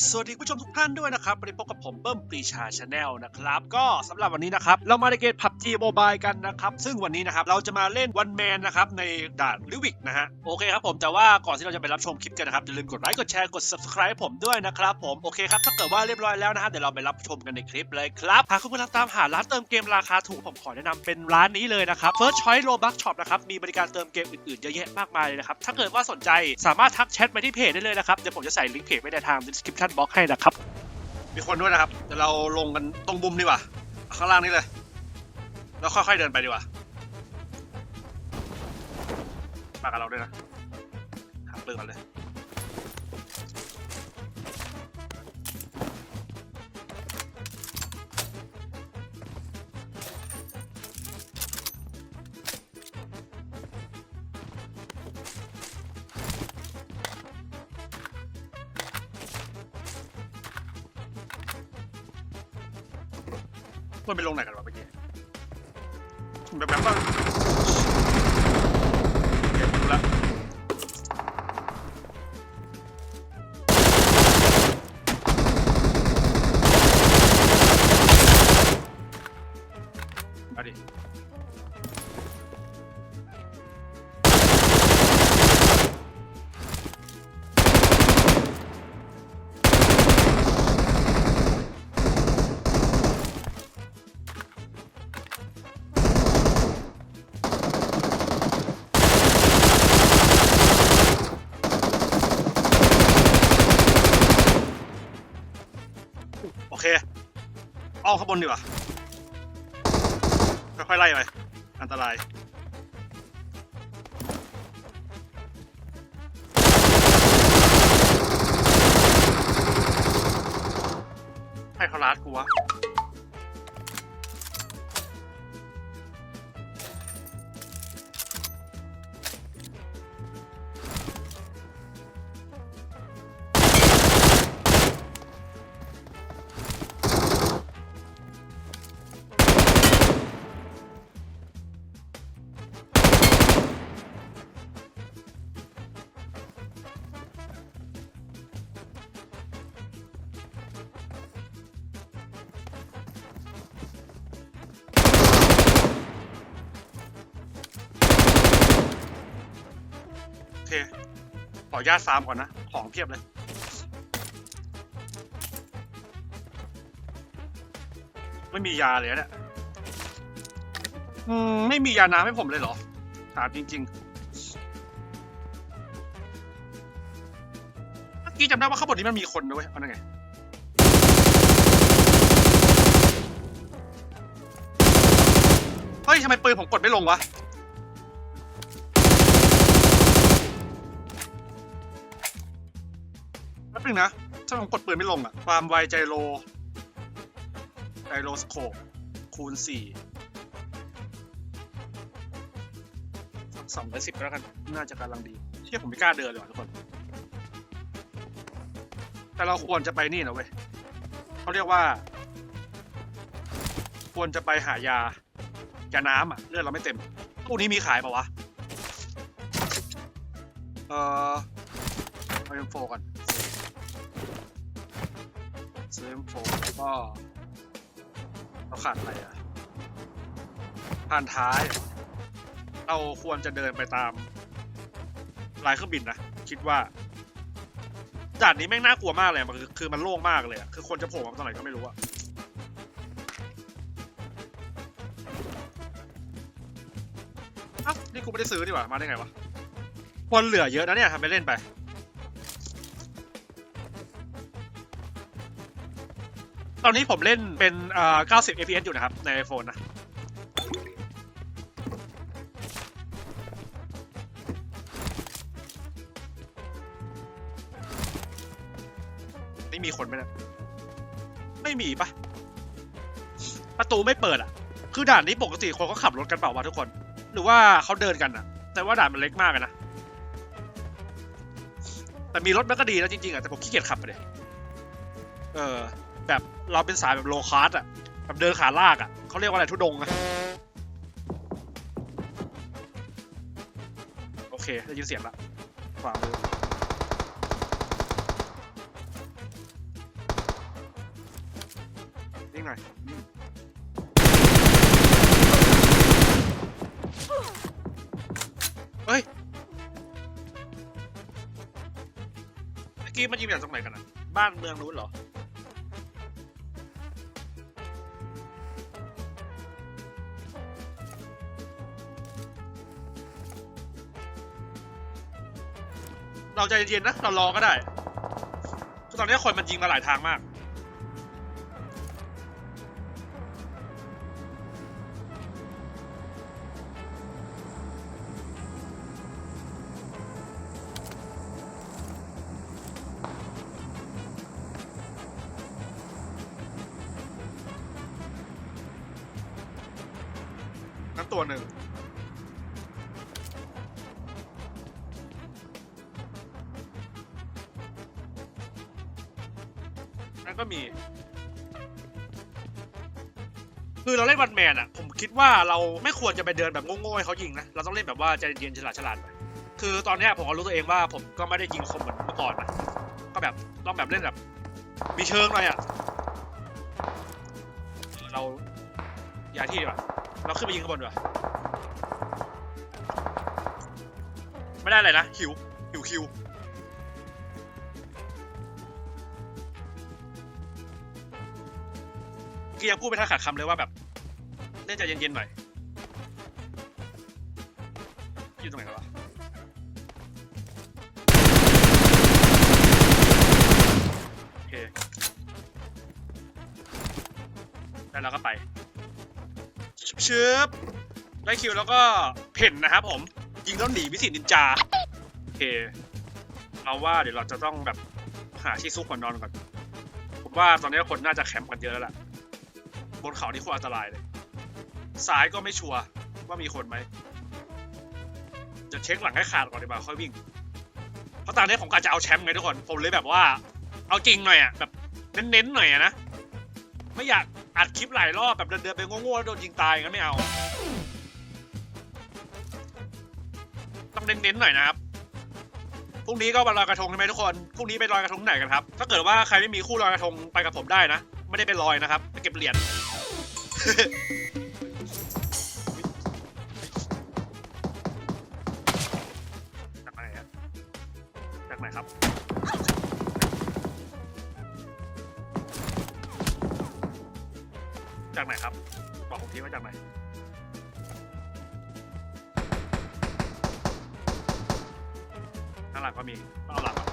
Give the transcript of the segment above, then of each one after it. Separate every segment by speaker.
Speaker 1: สวัสดีผู้ชมทุกท่านด้วยนะครับวันนี้พบกับผมเบิ้มปรีชาชาแนลนะครับ ก็สำหรับวันนี้นะครับ เรามาในเกมพับจีโมบายกันนะครับ ซึ่งวันนี้นะครับ เราจะมาเล่นวันแมนนะครับ ในด่านลิวิกนะฮะ โอเคครับผม แต่ว่าก่อนที่เราจะไปรับชมคลิปกันนะครับ อย่าลืมกดไลค์ กดแชร์ กด subscribe ผมด้วยนะครับผม โอเคครับ ถ้าเกิดว่าเรียบร้อยแล้วนะฮะ เดี๋ยวเราไปรับชมกันในคลิปเลยครับ หากคุณกำลังตามหาร้านเติมเกมราคาถูก ผมขอแนะนำเป็นร้านนี้เลยนะครับ First Choice Robux Shop นะครับ มีบริการเติมเกมอื่นๆเยอะแยะมากมายเลยนะครับ ถ้าเกิดว่าสนใจสามารถทักแชทไปที่เพจได้เลยนะครับเดี๋ยวผมจะใส่ลิงก์เพจไว้ในทาง description ชัดบอกให้นะครับ มีคนด้วยนะครับเดี๋ยวเราลงกันตรงบุมดีกว่าข้างล่างนี้เลย แล้วค่อยๆเดินไปดีกว่ามากับเราด้วยนะหาปืนกันเลย มันไปลงไหนกันวะเมื่อกี้แบบแบบว่าเก็บดูละมาดิ เอมข้างบนดีกว่าค่อยๆไล่ไปอันตรายให้เขาลาดกูวะ ขออนุญาตฟามก่อนนะ ของเพียบเลย ไม่มียาเลยเนี่ยอืมไม่มียาน้ำให้ผมเลยเหรอถามจริงๆเมื่อกี้จำได้ว่าข้างบนนี้มันมีคนด้วยเอานั่นไงเฮ้ยทำไมปืนผมกดไม่ลงวะ ป๊บนึงนะถ้าผมกดปืนไม่ลงอะความไวใจโลไจโลสโคปคูณสี่สองร้อยสิบแล้วกัน น่าจะกำลังดีเที่ยผมไม่กล้าเดินเลยว่ะทุกคน แต่เราควรจะไปนี่นะเว้ยเขาเรียกว่า ควรจะไปหายา ยาน้ำอะ เลือดเราไม่เต็มตู้นี้มีขายเปล่าวะ เอ่อเอาเอ็มโฟก่อน เอ็มโฟแล้วก็เราขาดอะไรอะผ่านท้าย เราควรจะเดินไปตามลายเครื่องบินนะคิดว่าด่านนี้แม่งน่ากลัวมากเลยมันคือคือมันโล่งมากเลยคือคนจะโผล่มาตอนไหนก็ไม่รู้อะอ้านี่กูไม่ได้ซื้อดีกว่ามาได้ไงวะคนเหลือเยอะนะเนี่ยทำไปเล่นไป ตอนนี้ผมเล่นเป็นเอ่อ90 fps อยู่นะครับ ใน iPhone นะไม่มีคนไหมเนะไม่มีปะประตูไม่เปิดอะ คือด่านนี้ปกติคนเขาขับรถกันเปล่าวะทุกคน หรือว่าเขาเดินกันอะ แต่ว่าด่านมันเล็กมากนะ แต่มีรถมันก็ดีแล้วจริงๆอะ แต่ผมขี้เกียจขับไปเลยเออ แบบเราเป็นสายแบบโลคาร์ดอะแบบเดินขาลากอะเขาเรียกว่าอะไรทุดงอะโอเคได้ยินเสียงละขวามือยิงหน่อยเฮ้ยเมื่อกี้มันยิงจากตรงไหนกันอะบ้านเมืองนู้นเหรอ เราใจเย็นๆนะเรารอก็ได้ตอนนี้คนมันยิงมาหลายทางมาก นั่นตัวหนึ่ง มี คือเราเล่นวันแมนอะผมคิดว่าเราไม่ควรจะไปเดินแบบโง่ๆให้เขายิงนะ เราต้องเล่นแบบว่าใจเย็นๆฉลาดฉลาดๆไปคือตอนนี้ผมก็รู้ตัวเองว่าผมก็ไม่ได้ยิงคมเหมือนเมื่อก่อนนะก็แบบต้องแบบเล่นแบบ มีเชิงหน่อยอะเราอย้าที่ดีกว่าเราขึ้นไปยิงข้างบนดีกว่าไม่ได้เลยนะหิวหิวคิว กี้ยังพูดไม่ทันขาดคำเลยว่าแบบเล่นใจเย็นๆหน่อยอยู่ตรงไหนกันวะโอเคแล้วเราก็ไปชึบได้คิวแล้วก็เพ่นนะครับผม ยิงแล้วหนีวิสิตนินจา โอเคเราว่าเดี๋ยวเราจะต้องแบบหาที่ซุกก่อนนอนก่อน ผมว่าตอนนี้คนน่าจะแคมป์กันเยอะแล้วล่ะ บนเขานี่โคตรอันตรายเลยซ้ายก็ไม่ชัวร์ว่ามีคนไหมจะเช็คหลังให้ขาดก่อนดีกว่าค่อยวิ่ง เพราะตอนนี้ผมกะจะเอาแชมป์ไงทุกคนผมเลยแบบว่า เอาจริงหน่อยอะแบบเน้นๆหน่อยอะนะไม่อยากอัดคลิปหลายรอบแบบเดินๆไปโง่ๆแล้วโดนยิงตายงั้นไม่เอาต้องเน้นๆหน่อยนะครับพรุ่งนี้ก็วันลอยกระทงใช่ไหมทุกคนพรุ่งนี้ไปลอยกระทงไหนกันครับ ถ้าเกิดว่าใครไม่มีคู่ลอยกระทงไปกับผมได้นะ ไม่ได้ไปลอยนะครับไปเก็บเหรียญ จากไหนครับจากไหนครับ จากไหนครับ บอกผมทีว่าจากไหน ข้างหลังก็มีต้องเอาหลังครับ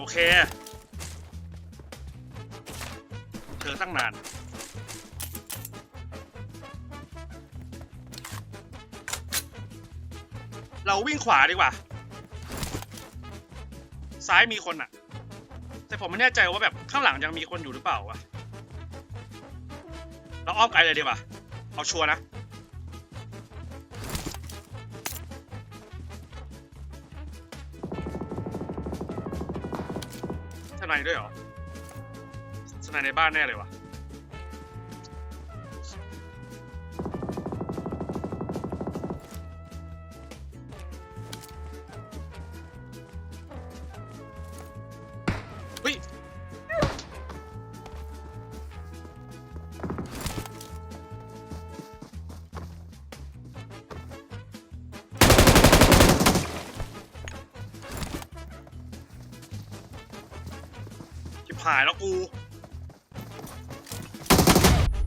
Speaker 1: โอเคเจอตั้งนาน เราวิ่งขวาดีกว่า ซ้ายมีคนอะแต่ผมไม่แน่ใจว่าแบบข้างหลังยังมีคนอยู่หรือเปล่าวะเราอ้อมไกลเลยดีกว่า เอาชัวร์นะ สไนด้วยเหรอสไนด์ในบ้านแน่เลยวะ หายแล้วกู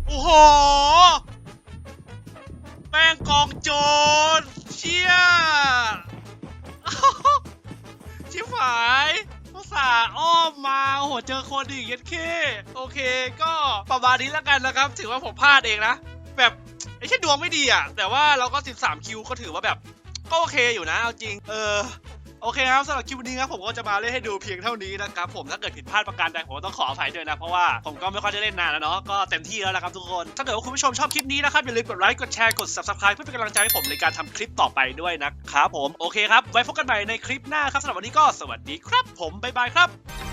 Speaker 1: โอ้โห แป้งกองโจรเชี่ยชิบหายภาษาอ้อมมาโอ้โหเจอคนอีกยันเข้โอเค ก็ประมาณนี้แล้วกันนะครับ ถือว่าผมพลาดเองนะ แบบไอ้ใช่ดวงไม่ดีอะแต่ว่าเราก็ 13 คิวก็ถือว่าแบบ ก็โอเคอยู่นะ เอาจริง เออ โอเคครับสำหรับคลิปนี้ครับผมก็จะมาเล่นให้ดูเพียงเท่านี้นะครับผมถ้าเกิดผิดพลาดประการใดผมก็ต้องขออภัยด้วยนะเพราะว่าผมก็ไม่ค่อยได้เล่นนานแล้วเนาะก็เต็มที่แล้วนะครับทุกคนถ้าเกิดว่าคุณผู้ชมชอบคลิปนี้นะครับอย่าลืมกดไลค์กดแชร์กด subscribe เพื่อเป็นกำลังใจให้ผมในการทำคลิปต่อไปด้วยนะครับผมโอเคครับไว้พบกันใหม่ในคลิปหน้าครับสำหรับวันนี้ก็สวัสดีครับ ผมบ๊ายบายครับ